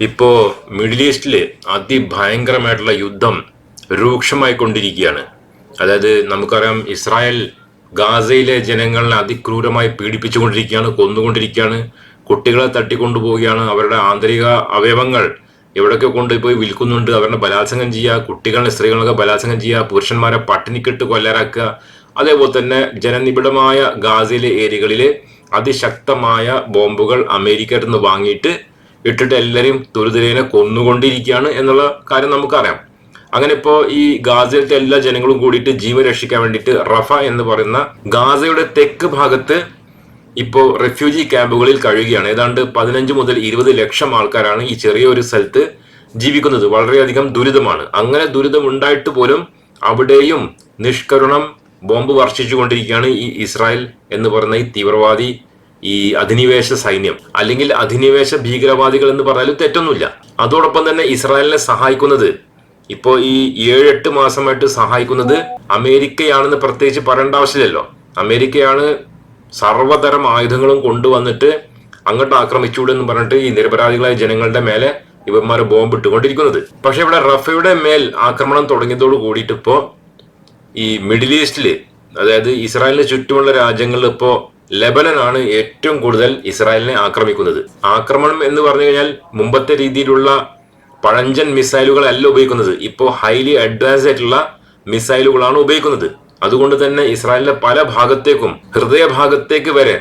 ഇപ്പോ മിഡിൽ ഈസ്റ്റിൽ അതിഭയങ്കരമായിട്ടുള്ള യുദ്ധം രൂക്ഷമായി കൊണ്ടിരിക്കുകയാണ് അതായത് നമുക്കറിയാം ഇസ്രായേൽ ഗാസയിലെ ജനങ്ങളെ അതിക്രൂരമായി പീഡിപ്പിച്ചുകൊണ്ടിരിക്കുകയാണ് കൊന്നുകൊണ്ടിരിക്കുകയാണ് കുട്ടികളെ തട്ടിക്കൊണ്ടുപോവുകയാണ് അവരുടെ ആന്തരിക അവയവങ്ങൾ എവിടെയൊക്കെ കൊണ്ടുപോയി വിൽക്കുന്നുണ്ട് അവരുടെ ബലാത്സംഗം ചെയ്യുക കുട്ടികളെ സ്ത്രീകളൊക്കെ ബലാത്സംഗം ചെയ്യുക പുരുഷന്മാരെ പട്ടിണിക്കിട്ട് കൊല്ലരാക്കുക അതേപോലെ തന്നെ ജനനിബിഡമായ ഗാസയിലെ ഏരിയകളിൽ അതിശക്തമായ ബോംബുകൾ അമേരിക്കയിൽ നിന്ന് വാങ്ങിയിട്ട് ഇട്ടിട്ട് എല്ലാവരെയും ദുരിതരേനെ കൊന്നുകൊണ്ടിരിക്കുകയാണ് എന്നുള്ള കാര്യം നമുക്കറിയാം. അങ്ങനെ ഇപ്പോൾ ഈ ഗാസയിലത്തെ എല്ലാ ജനങ്ങളും കൂടിയിട്ട് ജീവൻ രക്ഷിക്കാൻ വേണ്ടിയിട്ട് റഫ എന്ന് പറയുന്ന ഗാസയുടെ തെക്ക് ഭാഗത്ത് ഇപ്പോൾ റെഫ്യൂജി ക്യാമ്പുകളിൽ കഴിയുകയാണ്. ഏതാണ്ട് പതിനഞ്ച് മുതൽ ഇരുപത് ലക്ഷം ആൾക്കാരാണ് ഈ ചെറിയൊരു സ്ഥലത്ത് ജീവിക്കുന്നത്. വളരെയധികം ദുരിതമാണ്. അങ്ങനെ ദുരിതം ഉണ്ടായിട്ട് പോലും അവിടെയും നിഷ്കരുണം ബോംബ് വർഷിച്ചുകൊണ്ടിരിക്കുകയാണ് ഈ ഇസ്രായേൽ എന്ന് പറയുന്ന ഈ തീവ്രവാദി ഈ അധിനിവേശ സൈന്യം അല്ലെങ്കിൽ അധിനിവേശ ഭീകരവാദികൾ എന്ന് പറഞ്ഞാലും തെറ്റൊന്നുമില്ല. അതോടൊപ്പം തന്നെ ഇസ്രായേലിനെ സഹായിക്കുന്നത് ഇപ്പോ ഈ ഏഴെട്ട് മാസമായിട്ട് സഹായിക്കുന്നത് അമേരിക്കയാണെന്ന് പ്രത്യേകിച്ച് പറയേണ്ട ആവശ്യമില്ലല്ലോ. അമേരിക്കയാണ് സർവതരം ആയുധങ്ങളും കൊണ്ടുവന്നിട്ട് അങ്ങോട്ട് ആക്രമിച്ചുകൂടെന്ന് പറഞ്ഞിട്ട് ഈ നിരപരാധികളായ ജനങ്ങളുടെ മേലെ ഇവന്മാർ ബോംബ് ഇട്ടുകൊണ്ടിരിക്കുന്നത് പക്ഷെ ഇവിടെ റഫയുടെ മേൽ ആക്രമണം തുടങ്ങിയതോട് കൂടിയിട്ട് ഇപ്പോ ഈ മിഡിൽ ഈസ്റ്റിൽ അതായത് ഇസ്രായേലിന് ചുറ്റുമുള്ള രാജ്യങ്ങളിൽ ഇപ്പോ ലെബനനാണ് ഏറ്റവും കൂടുതൽ ഇസ്രായേലിനെ ആക്രമിക്കുന്നത്. ആക്രമണം എന്ന് പറഞ്ഞു കഴിഞ്ഞാൽ മുമ്പത്തെ രീതിയിലുള്ള പഴഞ്ചൻ മിസൈലുകളല്ല ഉപയോഗിക്കുന്നത്. ഇപ്പോൾ ഹൈലി അഡ്വാൻസ്ഡ് ആയിട്ടുള്ള മിസൈലുകളാണ് ഉപയോഗിക്കുന്നത്. അതുകൊണ്ട് തന്നെ ഇസ്രായേലിന്റെ പല ഭാഗത്തേക്കും ഹൃദയഭാഗത്തേക്ക് വരെ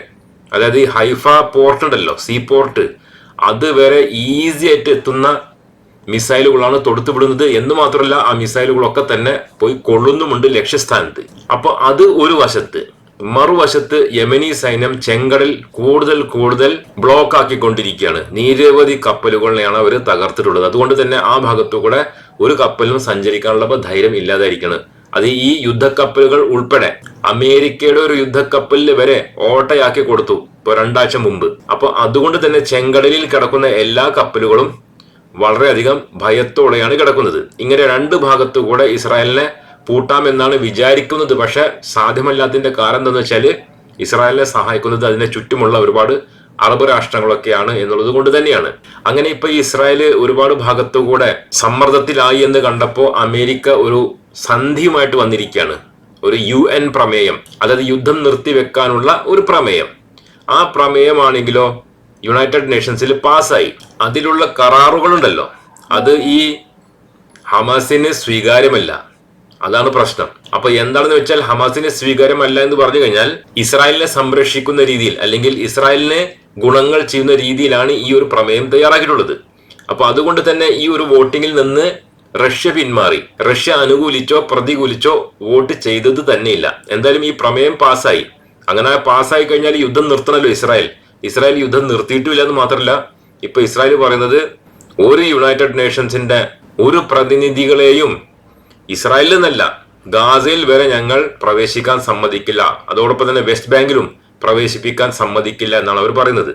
അതായത് ഈ ഹൈഫ പോർട്ട് ഉണ്ടല്ലോ സീ പോർട്ട് അത് വരെ ഈസി ആയിട്ട് എത്തുന്ന മിസൈലുകളാണ് തൊടുത്തുവിടുന്നത്. എന്ന് മാത്രമല്ല ആ മിസൈലുകളൊക്കെ തന്നെ പോയി കൊള്ളുന്നുമുണ്ട് ലക്ഷ്യസ്ഥാനത്ത്. അപ്പോൾ അത് ഒരു വശത്ത്. മറുവശത്ത് യമനി സൈന്യം ചെങ്കടൽ കൂടുതൽ കൂടുതൽ ബ്ലോക്ക് ആക്കിക്കൊണ്ടിരിക്കുകയാണ് നിരവധി കപ്പലുകളെയാണ് അവർ തകർത്തിട്ടുള്ളത്. അതുകൊണ്ട് തന്നെ ആ ഭാഗത്തു കൂടെ ഒരു കപ്പലിനും സഞ്ചരിക്കാനുള്ള ധൈര്യം ഇല്ലാതായിരിക്കണം. അത് ഈ യുദ്ധക്കപ്പലുകൾ ഉൾപ്പെടെ അമേരിക്കയുടെ ഒരു യുദ്ധക്കപ്പലിൽ വരെ ഓട്ടയാക്കി കൊടുത്തു ഇപ്പൊ രണ്ടാഴ്ച മുമ്പ്. അപ്പോൾ അതുകൊണ്ട് തന്നെ ചെങ്കടലിൽ കിടക്കുന്ന എല്ലാ കപ്പലുകളും വളരെയധികം ഭയത്തോടെയാണ് കിടക്കുന്നത്. ഇങ്ങനെ രണ്ട് ഭാഗത്തു കൂടെ ഇസ്രായേലിനെ പൂട്ടാമെന്നാണ് വിചാരിക്കുന്നത്. പക്ഷെ സാധ്യമല്ലാത്തതിന്റെ കാരണം എന്താണെന്ന് വെച്ചാൽ ഇസ്രായേലിനെ സഹായിക്കുന്നത് അതിനെ ചുറ്റുമുള്ള ഒരുപാട് അറബ് രാഷ്ട്രങ്ങളൊക്കെയാണ് എന്നുള്ളത് കൊണ്ട് തന്നെയാണ്. അങ്ങനെ ഇപ്പൊ ഈ ഇസ്രായേൽ ഒരുപാട് ഭാഗത്തു കൂടെ സമ്മർദ്ദത്തിലായി എന്ന് കണ്ടപ്പോൾ അമേരിക്ക ഒരു സന്ധിയുമായിട്ട് വന്നിരിക്കുകയാണ്. ഒരു യു എൻ പ്രമേയം അതായത് യുദ്ധം നിർത്തിവെക്കാനുള്ള ഒരു പ്രമേയം. ആ പ്രമേയമാണെങ്കിലോ യുണൈറ്റഡ് നേഷൻസിൽ പാസ്സായി. അതിലുള്ള കരാറുകളുണ്ടല്ലോ. അത് ഈ ഹമാസിന് സ്വീകാര്യമല്ല. അതാണ് പ്രശ്നം. അപ്പൊ എന്താണെന്ന് വെച്ചാൽ ഹമാസിന് സ്വീകാര്യമല്ല എന്ന് പറഞ്ഞു കഴിഞ്ഞാൽ ഇസ്രായേലിനെ സംരക്ഷിക്കുന്ന രീതിയിൽ അല്ലെങ്കിൽ ഇസ്രായേലിനെ ഗുണങ്ങൾ ചെയ്യുന്ന രീതിയിലാണ് ഈ ഒരു പ്രമേയം തയ്യാറാക്കിയിട്ടുള്ളത്. അപ്പൊ അതുകൊണ്ട് തന്നെ ഈ ഒരു വോട്ടിങ്ങിൽ നിന്ന് റഷ്യ പിന്മാറി. റഷ്യ അനുകൂലിച്ചോ പ്രതികൂലിച്ചോ വോട്ട് ചെയ്തത് തന്നെയില്ല. എന്തായാലും ഈ പ്രമേയം പാസ്സായി. അങ്ങനെ പാസ്സായി കഴിഞ്ഞാൽ യുദ്ധം നിർത്തണല്ലോ ഇസ്രായേൽ. ഇസ്രായേൽ യുദ്ധം നിർത്തിയിട്ടില്ല എന്ന് മാത്രമല്ല ഇപ്പൊ ഇസ്രായേൽ പറയുന്നത് ഒരു യുണൈറ്റഡ് നേഷൻസിന്റെ ഒരു പ്രതിനിധികളെയും ഇസ്രായേലിൽ നിന്നല്ല ഗാസയിൽ വരെ ഞങ്ങൾ പ്രവേശിക്കാൻ സമ്മതിക്കില്ല. അതോടൊപ്പം തന്നെ വെസ്റ്റ് ബാങ്കിലും പ്രവേശിപ്പിക്കാൻ സമ്മതിക്കില്ല എന്നാണ് അവർ പറയുന്നത്.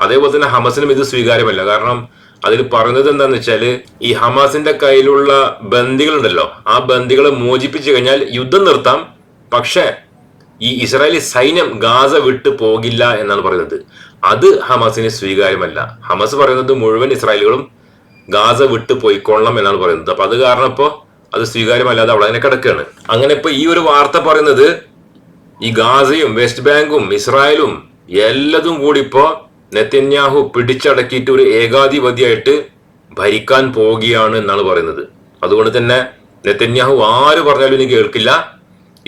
അതേപോലെ തന്നെ ഹമസിനും ഇത് സ്വീകാര്യമല്ല. കാരണം അതിൽ പറയുന്നത് എന്താന്ന് വെച്ചാൽ ഈ ഹമാസിന്റെ കയ്യിലുള്ള ബന്ദികളുണ്ടല്ലോ ആ ബന്ദികളെ മോചിപ്പിച്ചു കഴിഞ്ഞാൽ യുദ്ധം നിർത്താം. പക്ഷേ ഈ ഇസ്രായേലി സൈന്യം ഗാസ വിട്ടു പോകില്ല എന്നാണ് പറയുന്നത്. അത് ഹമാസിന് സ്വീകാര്യമല്ല. ഹമാസ് പറയുന്നത് മുഴുവൻ ഇസ്രായേലുകളും ഗാസ വിട്ടു പോയിക്കൊള്ളണം എന്നാണ് പറയുന്നത്. അപ്പൊ അത് കാരണം ഇപ്പോ അത് സ്വീകാര്യമല്ലാതെ അവിടെ അതിനെ കിടക്കുകയാണ്. അങ്ങനെ ഇപ്പൊ ഈ ഒരു വാർത്ത പറയുന്നത് ഈ ഗാസയും വെസ്റ്റ് ബാങ്കും ഇസ്രായേലും എല്ലതും കൂടി ഇപ്പോ നെത്തന്യാഹു പിടിച്ചടക്കിയിട്ട് ഒരു ഏകാധിപതിയായിട്ട് ഭരിക്കാൻ പോവുകയാണ് എന്നാണ് പറയുന്നത്. അതുകൊണ്ട് തന്നെ നെത്തന്യാഹു ആര് പറഞ്ഞാലും ഇനി കേൾക്കില്ല.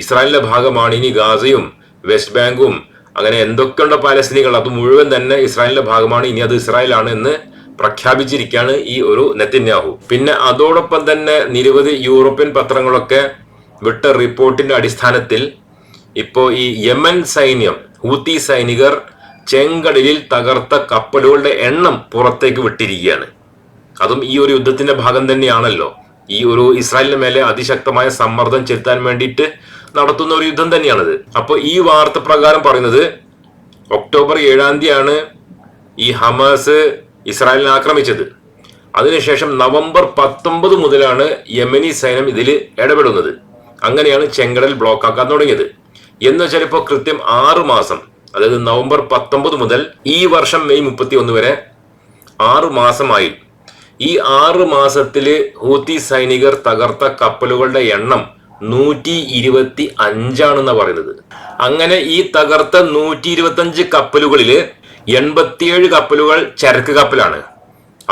ഇസ്രായേലിന്റെ ഭാഗമാണ് ഇനി ഗാസയും വെസ്റ്റ് ബാങ്കും അങ്ങനെ എന്തൊക്കെയുണ്ടോ പാലസ്തീനികൾ? അത് മുഴുവൻ തന്നെ ഇസ്രായേലിന്റെ ഭാഗമാണ്. ഇനി അത് ഇസ്രായേലാണ് എന്ന് പ്രഖ്യാപിച്ചിരിക്കുകയാണ് ഈ ഒരു നെത്തിന്യാഹു. പിന്നെ അതോടൊപ്പം തന്നെ നിരവധി യൂറോപ്യൻ പത്രങ്ങളൊക്കെ വിട്ട റിപ്പോർട്ടിന്റെ അടിസ്ഥാനത്തിൽ ഇപ്പോൾ ഈ യമൻ സൈന്യം ഹൂത്തി സൈനികർ ചെങ്കടലിൽ തകർത്ത കപ്പലുകളുടെ എണ്ണം പുറത്തേക്ക് വിട്ടിരിക്കുകയാണ്. അതും ഈ ഒരു യുദ്ധത്തിന്റെ ഭാഗം തന്നെയാണല്ലോ. ഈ ഒരു ഇസ്രായേലിന് മേലെ അതിശക്തമായ സമ്മർദ്ദം ചെലുത്താൻ വേണ്ടിയിട്ട് നടത്തുന്ന ഒരു യുദ്ധം തന്നെയാണത്. അപ്പൊ ഈ വാർത്ത പ്രകാരം പറയുന്നത് ഒക്ടോബർ ഏഴാം തീയതിയാണ് ഈ ഹമാസ് ഇസ്രായേലിനെ ആക്രമിച്ചത്. അതിനുശേഷം നവംബർ പത്തൊമ്പത് മുതലാണ് യമനി സൈന്യം ഇതിൽ ഇടപെടുന്നത്. അങ്ങനെയാണ് ചെങ്കടൽ ബ്ലോക്ക് ആക്കാൻ തുടങ്ങിയത്. എന്ന് വെച്ചാൽ ഇപ്പോൾ കൃത്യം ആറ് മാസം അതായത് നവംബർ പത്തൊമ്പത് മുതൽ ഈ വർഷം മെയ് മുപ്പത്തി ഒന്ന് വരെ ആറ് മാസമായി ഈ ആറ് മാസത്തിൽ ഹൂത്തി സൈനികർ തകർത്ത കപ്പലുകളുടെ എണ്ണം നൂറ്റി ഇരുപത്തി അഞ്ചാണെന്നാണ് പറയുന്നത്. അങ്ങനെ ഈ തകർത്ത നൂറ്റി ഇരുപത്തി അഞ്ച് കപ്പലുകളിൽ എൺപത്തിയേഴ് കപ്പലുകൾ ചരക്ക് കപ്പലാണ്.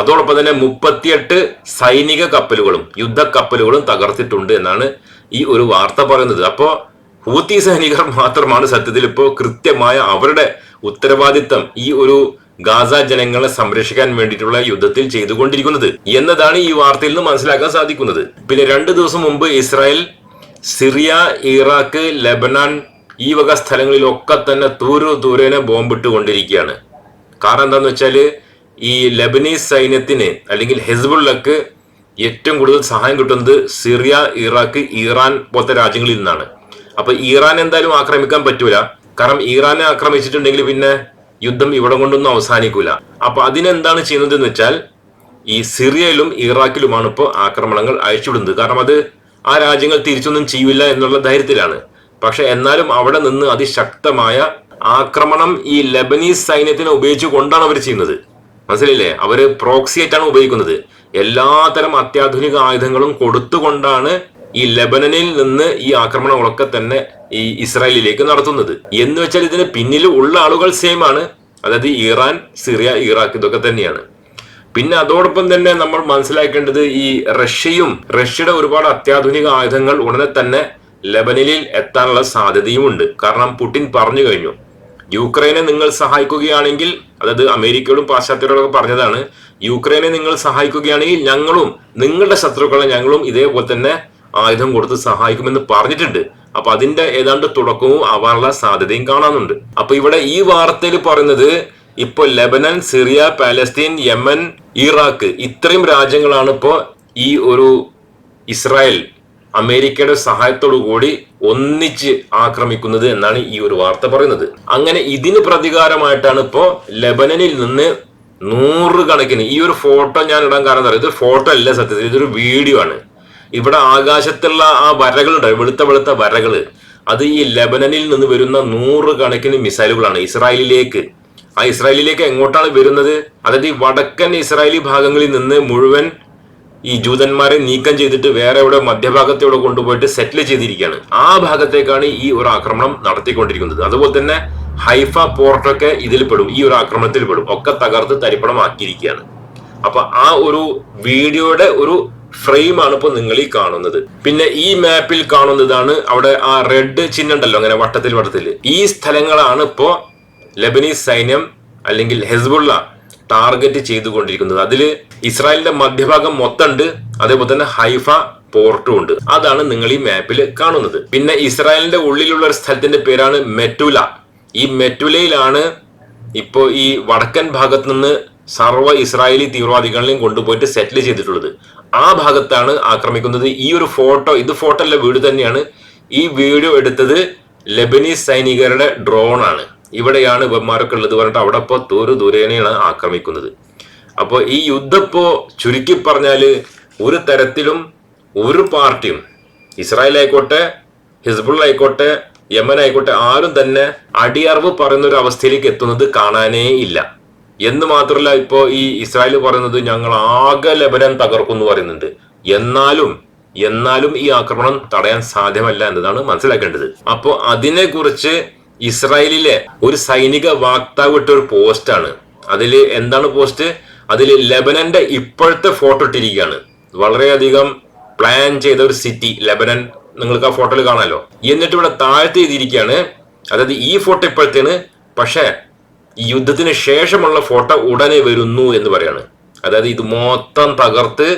അതോടൊപ്പം തന്നെ മുപ്പത്തിയെട്ട് സൈനിക കപ്പലുകളും യുദ്ധ കപ്പലുകളും തകർത്തിട്ടുണ്ട് എന്നാണ് ഈ ഒരു വാർത്ത പറയുന്നത്. അപ്പോൾ ഹൂത്തി സൈനികർ മാത്രമാണ് സത്യത്തിൽ ഇപ്പോൾ കൃത്യമായ അവരുടെ ഉത്തരവാദിത്തം ഈ ഒരു ഗാസ ജനങ്ങളെ സംരക്ഷിക്കാൻ വേണ്ടിയിട്ടുള്ള യുദ്ധത്തിൽ ചെയ്തുകൊണ്ടിരിക്കുന്നത് എന്നതാണ് ഈ വാർത്തയിൽ നിന്ന് മനസ്സിലാക്കാൻ സാധിക്കുന്നത്. പിന്നെ രണ്ടു ദിവസം മുമ്പ് ഇസ്രായേൽ സിറിയ ഇറാഖ് ലെബനാൻ ഈ വക സ്ഥലങ്ങളിലൊക്കെ തന്നെ തൂരു തൂരേനെ ബോംബിട്ട് കൊണ്ടിരിക്കുകയാണ് കാരണം എന്താന്ന് വെച്ചാൽ ഈ ലബനീസ് സൈന്യത്തിന് അല്ലെങ്കിൽ ഹെസ്ബുള്ളക്ക് ഏറ്റവും കൂടുതൽ സഹായം കിട്ടുന്നത് സിറിയ ഇറാഖ് ഇറാൻ പോലത്തെ രാജ്യങ്ങളിൽ നിന്നാണ്. അപ്പൊ ഇറാൻ എന്തായാലും ആക്രമിക്കാൻ പറ്റൂല. കാരണം ഇറാനെ ആക്രമിച്ചിട്ടുണ്ടെങ്കിൽ പിന്നെ യുദ്ധം ഇവിടെ കൊണ്ടൊന്നും അവസാനിക്കൂല. അപ്പൊ അതിനെന്താണ് ചെയ്യുന്നത് എന്ന് വെച്ചാൽ ഈ സിറിയയിലും ഇറാഖിലുമാണ് ഇപ്പോൾ ആക്രമണങ്ങൾ അയച്ചുവിടുന്നത് കാരണം അത് ആ രാജ്യങ്ങൾ തിരിച്ചൊന്നും ചെയ്യില്ല എന്നുള്ള ധൈര്യത്തിലാണ്. പക്ഷെ എന്നാലും അവിടെ നിന്ന് അതിശക്തമായ ആക്രമണം ഈ ലബനീസ് സൈന്യത്തിനെ ഉപയോഗിച്ചു കൊണ്ടാണ് അവർ ചെയ്യുന്നത്. മനസ്സിലില്ലേ അവർ പ്രോക്സിയേറ്റാണ് ഉപയോഗിക്കുന്നത്. എല്ലാത്തരം അത്യാധുനിക ആയുധങ്ങളും കൊടുത്തുകൊണ്ടാണ് ഈ ലബനനിൽ നിന്ന് ഈ ആക്രമണങ്ങളൊക്കെ തന്നെ ഈ ഇസ്രായേലിലേക്ക് നടത്തുന്നത്. എന്ന് വെച്ചാൽ ഇതിന് പിന്നിൽ ഉള്ള ആളുകൾ സെയിം ആണ്. അതായത് ഇറാൻ സിറിയ ഇറാഖ് ഇതൊക്കെ തന്നെയാണ്. പിന്നെ അതോടൊപ്പം തന്നെ നമ്മൾ മനസ്സിലാക്കേണ്ടത് ഈ റഷ്യയും റഷ്യയുടെ ഒരുപാട് അത്യാധുനിക ആയുധങ്ങൾ ഉടനെ തന്നെ ലെബനനിൽ എത്താനുള്ള സാധ്യതയുമുണ്ട്. കാരണം പുടിൻ പറഞ്ഞു കഴിഞ്ഞു. യുക്രൈനെ നിങ്ങൾ സഹായിക്കുകയാണെങ്കിൽ അതായത് അമേരിക്കയോടും പാശ്ചാത്യരോടൊക്കെ പറഞ്ഞതാണ് യുക്രൈനെ നിങ്ങൾ സഹായിക്കുകയാണെങ്കിൽ ഞങ്ങളും നിങ്ങളുടെ ശത്രുക്കളെ ഞങ്ങളും ഇതേപോലെ തന്നെ ആയുധം കൊടുത്ത് സഹായിക്കുമെന്ന് പറഞ്ഞിട്ടുണ്ട്. അപ്പൊ അതിന്റെ ഏതാണ്ട് തുടക്കവും ആവാനുള്ള സാധ്യതയും കാണാനുണ്ട്. അപ്പൊ ഇവിടെ ഈ വാർത്തയിൽ പറയുന്നത് ഇപ്പൊ Lebanon Syria Palestine Yemen Iraq ഇത്രയും രാജ്യങ്ങളാണ് ഇപ്പോ ഈ ഒരു ഇസ്രായേൽ അമേരിക്കയുടെ സഹായത്തോടു കൂടി ഒന്നിച്ച് ആക്രമിക്കുന്നത് എന്നാണ് ഈ ഒരു വാർത്ത പറയുന്നത്. അങ്ങനെ ഇതിന് പ്രതികാരമായിട്ടാണ് ഇപ്പോ ലെബനനിൽ നിന്ന് നൂറുകണക്കിന് ഈ ഒരു ഫോട്ടോ ഞാൻ ഇടാൻ കാരണം എന്താ ഇതൊരു ഫോട്ടോ അല്ല സത്യത്തിൽ ഇതൊരു വീഡിയോ ആണ്. ഇവിടെ ആകാശത്തുള്ള ആ വരകളുണ്ട് വെളുത്ത വെളുത്ത വരകൾ. അത് ഈ ലെബനനിൽ നിന്ന് വരുന്ന നൂറുകണക്കിന് മിസൈലുകളാണ് ഇസ്രായേലിലേക്ക്. ആ ഇസ്രായേലിലേക്ക് എങ്ങോട്ടാണ് വരുന്നത്? അതായത് ഈ വടക്കൻ ഇസ്രായേലി ഭാഗങ്ങളിൽ നിന്ന് മുഴുവൻ ഈ ജൂതന്മാരെ നീക്കം ചെയ്തിട്ട് വേറെ എവിടെ മധ്യഭാഗത്തോടെ കൊണ്ടുപോയിട്ട് സെറ്റിൽ ചെയ്തിരിക്കുകയാണ്. ആ ഭാഗത്തേക്കാണ് ഈ ഒരു ആക്രമണം നടത്തിക്കൊണ്ടിരിക്കുന്നത്. അതുപോലെ തന്നെ ഹൈഫ പോർട്ടൊക്കെ ഇതിൽ പെടും. ഈ ഒരു ആക്രമണത്തിൽ പെടും. ഒക്കെ തകർത്ത് തരിപ്പണമാക്കിയിരിക്കുകയാണ്. അപ്പൊ ആ ഒരു വീഡിയോയുടെ ഒരു ഫ്രെയിമാണ് ഇപ്പൊ നിങ്ങൾ ഈ കാണുന്നത്. പിന്നെ ഈ മാപ്പിൽ കാണുന്നതാണ് അവിടെ ആ റെഡ് ചിഹ്നം ഉണ്ടല്ലോ അങ്ങനെ വട്ടത്തിൽ വട്ടത്തിൽ. ഈ സ്ഥലങ്ങളാണ് ഇപ്പോ ലെബനീസ് സൈന്യം അല്ലെങ്കിൽ ഹെസ്ബുള്ള ടാർഗറ്റ് ചെയ്തുകൊണ്ടിരിക്കുന്നത്. അതിൽ ഇസ്രായേലിന്റെ മധ്യഭാഗം മൊത്തമുണ്ട്. അതേപോലെ തന്നെ ഹൈഫ പോർട്ടും ഉണ്ട്. അതാണ് നിങ്ങൾ ഈ മാപ്പിൽ കാണുന്നത്. പിന്നെ ഇസ്രായേലിന്റെ ഉള്ളിലുള്ള ഒരു സ്ഥലത്തിന്റെ പേരാണ് മെറ്റുല. ഈ മെറ്റുലയിലാണ് ഇപ്പോൾ ഈ വടക്കൻ ഭാഗത്ത് നിന്ന് സർവ ഇസ്രായേലി തീവ്രവാദികളെയും കൊണ്ടുപോയിട്ട് സെറ്റിൽ ചെയ്തിട്ടുള്ളത്. ആ ഭാഗത്താണ് ആക്രമിക്കുന്നത്. ഈ ഒരു ഫോട്ടോ ഇത് ഫോട്ടോ അല്ല വീട് തന്നെയാണ്. ഈ വീഡിയോ എടുത്തത് ലെബനീസ് സൈനികരുടെ ഡ്രോൺ ആണ്. ഇവിടെയാണ് ഇവന്മാരൊക്കെ ഉള്ളത് പറഞ്ഞിട്ട് അവിടെ ഇപ്പോൾ തോരു ദൂരേനെയാണ് ആക്രമിക്കുന്നത്. അപ്പോൾ ഈ യുദ്ധം ഇപ്പോ ചുരുക്കി പറഞ്ഞാൽ ഒരു തരത്തിലും ഒരു പാർട്ടിയും ഇസ്രായേൽ ആയിക്കോട്ടെ ഹിസ്ബുൾ ആയിക്കോട്ടെ യമൻ ആയിക്കോട്ടെ ആരും തന്നെ അടിയറവ് പറയുന്ന ഒരു അവസ്ഥയിലേക്ക് എത്തുന്നത് കാണാനേ ഇല്ല. എന്ന് മാത്രമല്ല ഇപ്പോൾ ഈ ഇസ്രായേൽ പറയുന്നത് ഞങ്ങൾ ആകെ തകർക്കും എന്ന് പറയുന്നുണ്ട്. എന്നാലും എന്നാലും ഈ ആക്രമണം തടയാൻ സാധ്യമല്ല എന്നതാണ് മനസ്സിലാക്കേണ്ടത്. അപ്പോൾ അതിനെക്കുറിച്ച് ഇസ്രായേലിലെ ഒരു സൈനിക വാക്താവ് ഇട്ട ഒരു പോസ്റ്റാണ് അതിൽ എന്താണ് പോസ്റ്റ് അതിൽ ലെബനന്റെ ഇപ്പോഴത്തെ ഫോട്ടോ ഇട്ടിരിക്കുകയാണ്. വളരെയധികം പ്ലാൻ ചെയ്ത ഒരു സിറ്റി ലെബനൻ. നിങ്ങൾക്ക് ആ ഫോട്ടോയിൽ കാണാമല്ലോ എന്നിട്ട് ഇവിടെ താഴ്ത്തി എഴുതിയിരിക്കുകയാണ്. അതായത് ഈ ഫോട്ടോ ഇപ്പോഴത്തേന് പക്ഷേ ഈ യുദ്ധത്തിന് ശേഷമുള്ള ഫോട്ടോ ഉടനെ വരുന്നു എന്ന് പറയാണ്. അതായത് ഇത് മൊത്തം തകർത്ത്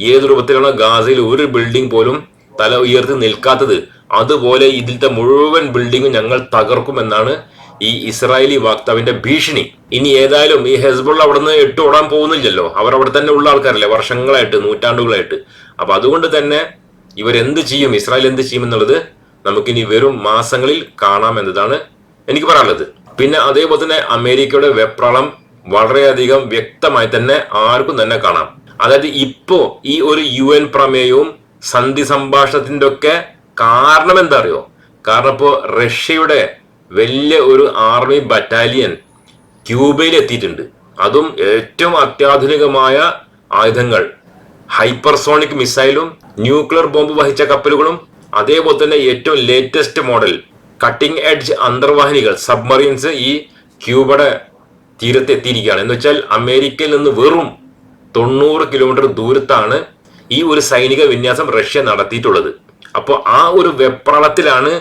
ഏത് രൂപത്തിലാണ് ഗാസയിൽ ഒരു ബിൽഡിംഗ് പോലും തല ഉയർത്തി നിൽക്കാത്തത് അതുപോലെ ഇതിലത്തെ മുഴുവൻ ബിൽഡിങ്ങും ഞങ്ങൾ തകർക്കുമെന്നാണ് ഈ ഇസ്രായേലി വാക്താവിന്റെ ഭീഷണി. ഇനി ഏതായാലും ഈ ഹെസ്ബുൾ അവിടെ നിന്ന് എട്ട് ഓടാൻ പോകുന്നില്ലല്ലോ. അവർ അവിടെ തന്നെ ഉള്ള ആൾക്കാരല്ലേ വർഷങ്ങളായിട്ട് നൂറ്റാണ്ടുകളായിട്ട്. അപ്പൊ അതുകൊണ്ട് തന്നെ ഇവരെന്ത് ചെയ്യും ഇസ്രായേൽ എന്ത് ചെയ്യും എന്നുള്ളത് നമുക്കിനി വെറും മാസങ്ങളിൽ കാണാം എന്നതാണ് എനിക്ക് പറയാനുള്ളത്. പിന്നെ അതേപോലെ തന്നെ അമേരിക്കയുടെ വെപ്രളം വളരെയധികം വ്യക്തമായി തന്നെ ആർക്കും തന്നെ കാണാം. അതായത് ഇപ്പോ ഈ ഒരു യു എൻ പ്രമേയവും സന്ധി സംഭാഷണത്തിന്റെ ഒക്കെ കാരണം എന്താ അറിയോ കാരണം ഇപ്പോ റഷ്യയുടെ വലിയ ഒരു ആർമി ബറ്റാലിയൻ ക്യൂബയിൽ എത്തിയിട്ടുണ്ട് അതും ഏറ്റവും അത്യാധുനികമായ ആയുധങ്ങൾ. ഹൈപ്പർസോണിക് മിസൈലും ന്യൂക്ലിയർ ബോംബ് വഹിച്ച കപ്പലുകളും അതേപോലെ തന്നെ ഏറ്റവും ലേറ്റസ്റ്റ് മോഡൽ കട്ടിംഗ് എഡ്ജ് അന്തർവാഹിനികൾ സബ്മറീൻസ് ഈ ക്യൂബയുടെ തീരത്തെത്തിയിരിക്കുകയാണ്. എന്ന് വെച്ചാൽ അമേരിക്കയിൽ നിന്ന് വെറും തൊണ്ണൂറ് കിലോമീറ്റർ ദൂരത്താണ് ഈ ഒരു സൈനിക വിന്യാസം റഷ്യ നടത്തിയിട്ടുള്ളത്. അപ്പോൾ ആ ഒരു വെപ്രളത്തിലാണ്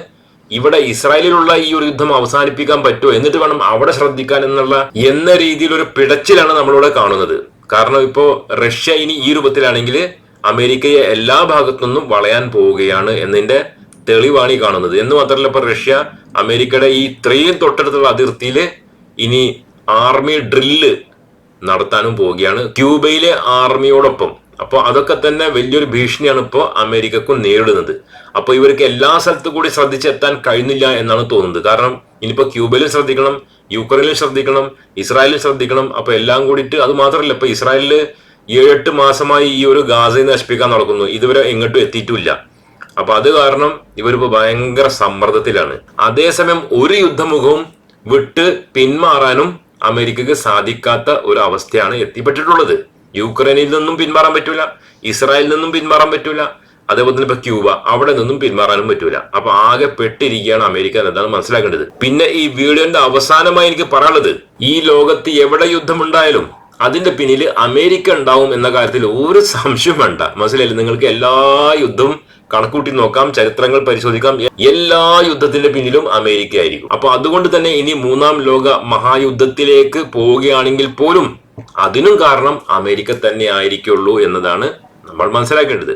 ഇവിടെ ഇസ്രായേലിലുള്ള ഈ ഒരു യുദ്ധം അവസാനിപ്പിക്കാൻ പറ്റുമോ എന്നിട്ട് വേണം അവിടെ ശ്രദ്ധിക്കാൻ എന്നുള്ള എന്ന രീതിയിൽ ഒരു പിടച്ചിലാണ് നമ്മളിവിടെ കാണുന്നത്. കാരണം ഇപ്പോൾ റഷ്യ ഇനി ഈ രൂപത്തിലാണെങ്കിൽ അമേരിക്കയെ എല്ലാ ഭാഗത്തു നിന്നും വളയാൻ പോവുകയാണ് എന്നതിന്റെ തെളിവാണ് ഈ കാണുന്നത്. എന്ന് മാത്രമല്ല ഇപ്പോൾ റഷ്യ അമേരിക്കയുടെ ഈ ഇത്രയും തൊട്ടടുത്തുള്ള അതിർത്തിയിൽ ഇനി ആർമി ഡ്രില്ല് നടത്താനും പോവുകയാണ്. ക്യൂബയിലെ ആർമിയോടൊപ്പം. അപ്പോൾ അതൊക്കെ തന്നെ വലിയൊരു ഭീഷണിയാണ് ഇപ്പോൾ അമേരിക്കക്കും നേരിടുന്നത്. അപ്പോൾ ഇവർക്ക് എല്ലാ സ്ഥലത്തും കൂടി ശ്രദ്ധിച്ചെത്താൻ കഴിയുന്നില്ല എന്നാണ് തോന്നുന്നത്. കാരണം ഇനിയിപ്പോൾ ക്യൂബയിലും ശ്രദ്ധിക്കണം യുക്രൈനിലും ശ്രദ്ധിക്കണം ഇസ്രായേലിലും ശ്രദ്ധിക്കണം അപ്പോൾ എല്ലാം കൂടിയിട്ട് അത് മാത്രമല്ല ഇപ്പോൾ ഇസ്രായേലിൽ ഏഴെട്ട് മാസമായി ഈ ഒരു ഗാസയെ നശിപ്പിക്കാൻ നടക്കുന്നു. ഇതുവരെ എങ്ങോട്ടും എത്തിയിട്ടില്ല. അപ്പൊ അത് കാരണം ഇവരിപ്പോ ഭയങ്കര സമ്മർദ്ദത്തിലാണ്. അതേസമയം ഒരു യുദ്ധമുഖവും വിട്ട് പിന്മാറാനും അമേരിക്കക്ക് സാധിക്കാത്ത ഒരു അവസ്ഥയാണ് എത്തിപ്പെട്ടിട്ടുള്ളത്. യുക്രൈനിൽ നിന്നും പിന്മാറാൻ പറ്റൂല ഇസ്രായേലിൽ നിന്നും പിന്മാറാൻ പറ്റൂല അതേപോലെ തന്നെ ഇപ്പൊ ക്യൂബ അവിടെ നിന്നും പിന്മാറാനും പറ്റൂല. അപ്പൊ ആകെ പെട്ടിരിക്കുകയാണ് അമേരിക്ക എന്നതാണ് മനസ്സിലാക്കേണ്ടത്. പിന്നെ ഈ വീഡിയോന്റെ അവസാനമായി എനിക്ക് പറയാനുള്ളത് ഈ ലോകത്ത് എവിടെ യുദ്ധമുണ്ടായാലും അതിന്റെ പിന്നിൽ അമേരിക്ക ഉണ്ടാവും എന്ന കാര്യത്തിൽ ഒരു സംശയം വേണ്ട. മനസ്സിലായില്ലേ? നിങ്ങൾക്ക് എല്ലാ യുദ്ധവും കണക്കൂട്ടി നോക്കാം ചരിത്രങ്ങൾ പരിശോധിക്കാം. എല്ലാ യുദ്ധത്തിന്റെ പിന്നിലും അമേരിക്ക ആയിരിക്കും അപ്പൊ അതുകൊണ്ട് തന്നെ ഇനി മൂന്നാം ലോക മഹായുദ്ധത്തിലേക്ക് പോവുകയാണെങ്കിൽ പോലും അതിനും കാരണം അമേരിക്ക തന്നെ ആയിരിക്കുള്ളൂ എന്നതാണ് നമ്മൾ മനസ്സിലാക്കേണ്ടത്.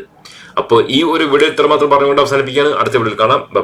അപ്പോൾ ഈ ഒരു വീഡിയോ ഇത്രമാത്രം പറഞ്ഞുകൊണ്ട് അവസാനിപ്പിക്കുകയാണ്. അടുത്ത വീഡിയോയിൽ കാണാം. ബൈ.